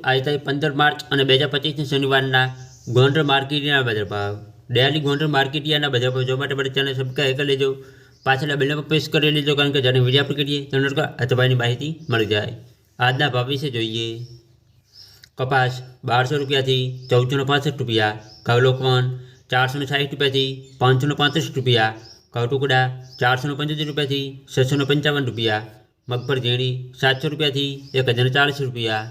આજે તારીખ પંદર માર્ચ અને બે હજાર પચીસની શનિવારના ગોંડલ માર્કેટના બજાર ભાવ ડેલી ગોંડલ માર્કેટિયાના બજાર ભાવ જોવા માટે મારી ચેનલ સબસ્ક્રાઈબ કરી લેજો પાછળના બેલમાં પ્રેસ કરી લેજો કારણ કે જ્યારે વિડીયો આપણે કરીએ તેનો અથવાની માહિતી મળી જાય આજના ભાવ વિશે જોઈએ કપાસ બારસો રૂપિયાથી ચૌદસો પાસઠ રૂપિયા ઘઉં લોકવન ચારસો ને સાઠ રૂપિયાથી પાંચસો પાંત્રીસ રૂપિયા ઘઉં ટુકડા ચારસો ને પંચોતેર રૂપિયાથી છસો ને પંચાવન રૂપિયા મગફળ ઝીણી સાતસો રૂપિયાથી એક હજાર ચાલીસ રૂપિયા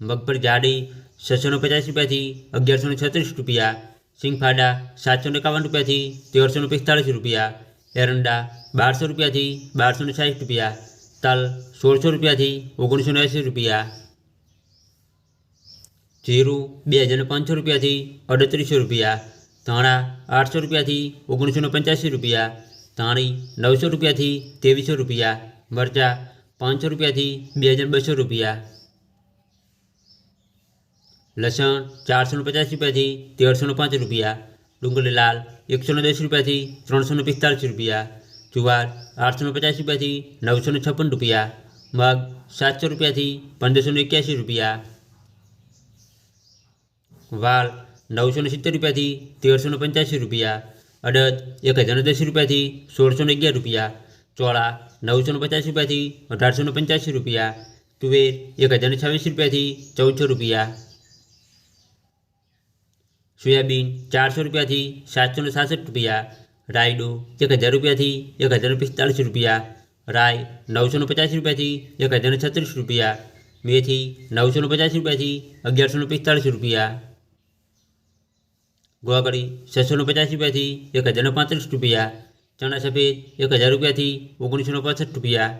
મગફળી જાડી છસો ને પચાસ રૂપિયાથી અગિયારસો ને છત્રીસ રૂપિયા સિંગફાડા સાતસો ને એકાવન રૂપિયાથી તેરસો ને પિસ્તાળીસ રૂપિયા એરંડા બારસો રૂપિયાથી બારસો ને સાઠ રૂપિયા તલ સોળસો રૂપિયાથી ઓગણીસો ને એંસી રૂપિયા જીરું બે હજાર પાંચસો રૂપિયાથી અડત્રીસો રૂપિયા ધાણા આઠસો રૂપિયાથી ઓગણીસો ને પંચ્યાસી રૂપિયા ધાણી નવસો રૂપિયાથી ત્રેવીસો રૂપિયા મરચાં પાંચસો રૂપિયાથી બે હજાર બસો રૂપિયા લસણ ચારસો ને પચાસ રૂપિયાથી તેરસો ને પાંચ રૂપિયા ડુંગળી લાલ એકસો ને દસ રૂપિયાથી ત્રણસો ને પિસ્તાળીસ રૂપિયા જુવાર આઠસો ને પચાસ રૂપિયાથી નવસો ને છપ્પન રૂપિયા મગ સાતસો રૂપિયાથી પંદરસો ને એક્યાસી રૂપિયા વાલ નવસો ને સિત્તેર રૂપિયાથી તેરસો ને પંચ્યાસી રૂપિયા અડદ એક હજાર ને દસ રૂપિયાથી સોળસો ને અગિયાર રૂપિયા ચોળા નવસો ને પચાસ રૂપિયાથી અઢારસો ને પંચ્યાસી રૂપિયા તુવેર એક હજાર ને છવ્વીસ રૂપિયાથી ચૌદસો રૂપિયા સોયાબીન ચારસો રૂપિયાથી સાતસો ને સાસઠ રૂપિયા રાયડો એક હજાર રૂપિયાથી એક હજાર ને પિસ્તાળીસ રૂપિયા રાય નવસો ને પચાસ રૂપિયાથી એક હજાર ને છત્રીસ રૂપિયા મેથી નવસો ને પચાસ રૂપિયાથી અગિયારસો ને પિસ્તાળીસ રૂપિયા ગોવાગળી છસો ને પચાસ રૂપિયાથી એક હજાર ને પાંત્રીસ રૂપિયા ચણા સફેદ એક હજાર રૂપિયાથી ઓગણીસો ને પાસઠ રૂપિયા